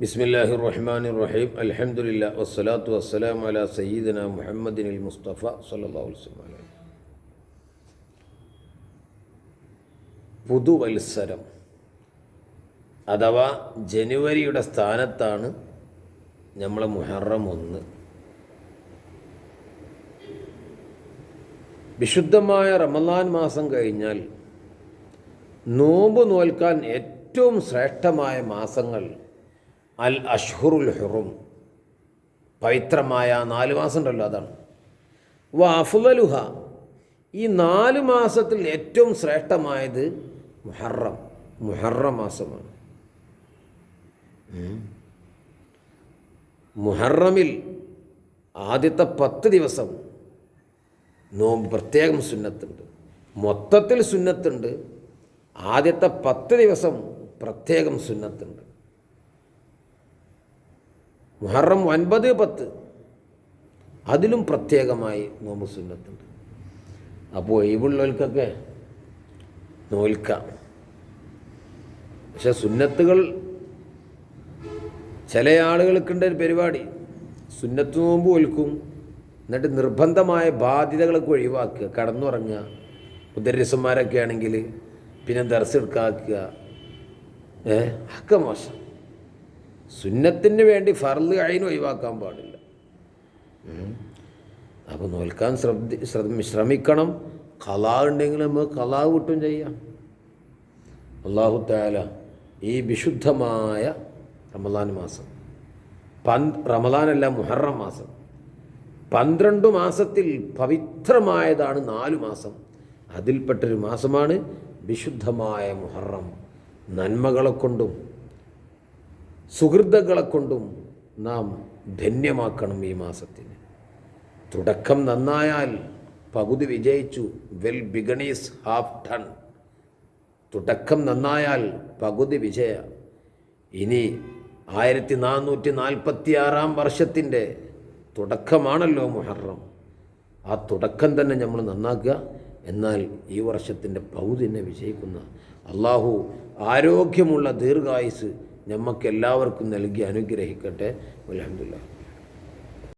ബിസ്മില്ലാഹി റഹ്മാൻ റഹീം അലഹമുല്ല വസ്സലാത്തു വസ്സലാം അല സയ്യിദന മുഹമ്മദിൻ മുസ്തഫ സല്ലാസ്മാല പുതുവത്സരം അഥവാ ജനുവരിയുടെ സ്ഥാനത്താണ് നമ്മളെ മുഹറം ഒന്ന്. വിശുദ്ധമായ റമദാൻ മാസം കഴിഞ്ഞാൽ നോമ്പ് നോൽക്കാൻ ഏറ്റവും ശ്രേഷ്ഠമായ മാസങ്ങൾ അൽ അഷ്ഹുറുൽ ഹുറും. പവിത്രമായ നാല് മാസം ഉണ്ടല്ലോ അതാണ്. വ അഫുലുഹ ഈ നാല് മാസത്തിൽ ഏറ്റവും ശ്രേഷ്ഠമായത് മുഹറം. മുഹറം മാസമാണ്. മുഹറമിൽ ആദ്യത്തെ പത്ത് ദിവസം നോമ്പ് പ്രത്യേകം സുന്നത്തുണ്ട്. മൊത്തത്തിൽ സുന്നത്തുണ്ട്. ആദ്യത്തെ പത്ത് ദിവസം പ്രത്യേകം സുന്നത്തുണ്ട്. മുഹറം ഒൻപത് പത്ത്. അതിലും പ്രത്യേകമായി നോമ്പ് സുന്നത്തുണ്ട്. അപ്പോൾ ഒഴിവുള്ളവർക്കൊക്കെ നോൽക്കാം. പക്ഷെ സുന്നത്തുകൾ ചില ആളുകൾക്കുണ്ട് ഒരു പരിപാടി. സുന്നത്ത് നോമ്പ് ഒൽക്കും എന്നിട്ട് നിർബന്ധമായ ബാധ്യതകളൊക്കെ ഒഴിവാക്കുക. കടന്നുറങ്ങുക. മുദ്രസന്മാരൊക്കെ ആണെങ്കിൽ പിന്നെ ദർശെടുക്കാക്കുക ഏ? ഒക്കെ മോശം. സുന്നത്തിന് വേണ്ടി ഫർദ് അയിന് ഒഴിവാക്കാൻ പാടില്ല. അപ്പോൾ നോൽക്കാൻ ശ്രദ്ധ ശ്രമിക്കണം. കലാ ഉണ്ടെങ്കിൽ നമുക്ക് കലാ കിട്ടും ചെയ്യാം. അള്ളാഹു താല ഈ വിശുദ്ധമായ റമദാൻ മാസം പന്ത് റമദാനല്ല മുഹറം മാസം പന്ത്രണ്ട് മാസത്തിൽ പവിത്രമായതാണ് നാലു മാസം. അതിൽപ്പെട്ടൊരു മാസമാണ് വിശുദ്ധമായ മുഹറം. നന്മകളെ കൊണ്ടും സുഹൃതങ്ങളെ കൊണ്ടും നാം ധന്യമാക്കണം ഈ മാസത്തിന്. തുടക്കം നന്നായാൽ പകുതി വിജയിച്ചു. വെൽ ബിഗണീസ് ഹാഫ് ടൺ തുടക്കം നന്നായാൽ പകുതി വിജയ. ഇനി ആയിരത്തി നാനൂറ്റി നാൽപ്പത്തി ആറാം വർഷത്തിന്റെ തുടക്കമാണല്ലോ മുഹറം. ആ തുടക്കം തന്നെ നമ്മൾ നന്നാക്കുക. എന്നാൽ ഈ വർഷത്തിന്റെ പൗതിനെ വിജയിക്കുന്ന. അള്ളാഹു ആരോഗ്യമുള്ള ദീർഘായുസ് നമുക്ക് നൽകി അനുഗ്രഹിക്കട്ടെ. അലഹമില്ല